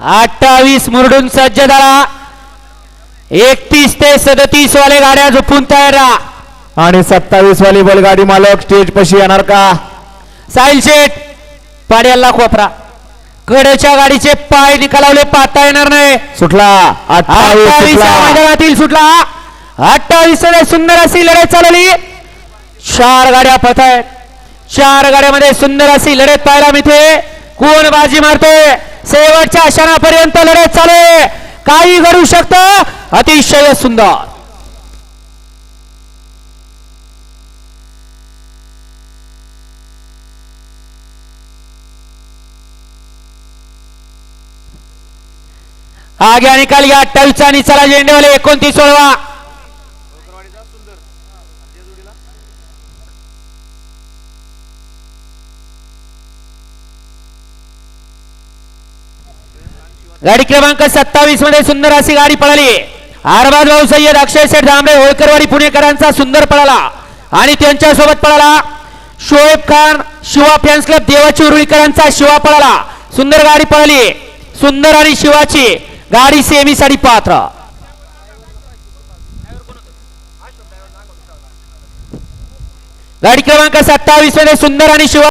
अठ्ठावीस मुरडून सज्ज झाला. एकतीस ते सदतीस वाले गाड्या झोपून तयार राहा. आणि सत्तावीस वाली बैलगाडी मालक स्टेज पशी येणार का? साहिल शेठ पाड्याला खोपरा कडेच्या गाडीचे पाय निकालावले पाहता येणार नाही. सुटला. अठ्ठावीस. मैदानातील सुटला. अठ्ठावीस सुंदर अशी लढत चालवली चार गाड्या पथ आहेत चार गाड्यामध्ये सुंदर अशी लढत पाहायला मिळते. कोण बाजी मारतोय? शेवटच्या क्षणापर्यंत लढत चालू आहे. काही घडू शकतं. अतिशय सुंदर. आगे निकाल घ्या अठ्ठावीसचा आणि चला झेंडेवाले एकोणतीस सोळवा. गाडी क्रमांक सत्तावीसमध्ये सुंदर अशी गाडी पळाली. आरबाज भाऊ सय्यद अक्षय शेठ दांबे होळकरवाडी पुणेकरांचा सुंदर पळाला. आणि त्यांच्यासोबत पळाला शोएब खान शिवा फॅन्स क्लब देवाची उरुळीकरांचा शिवा पळाला. सुंदर गाडी पळाली. सुंदर आणि शिवाची गाडी सेमीसाठी पात्र. गाडी क्रमांक सत्तावीसमध्ये सुंदर आणि शिवा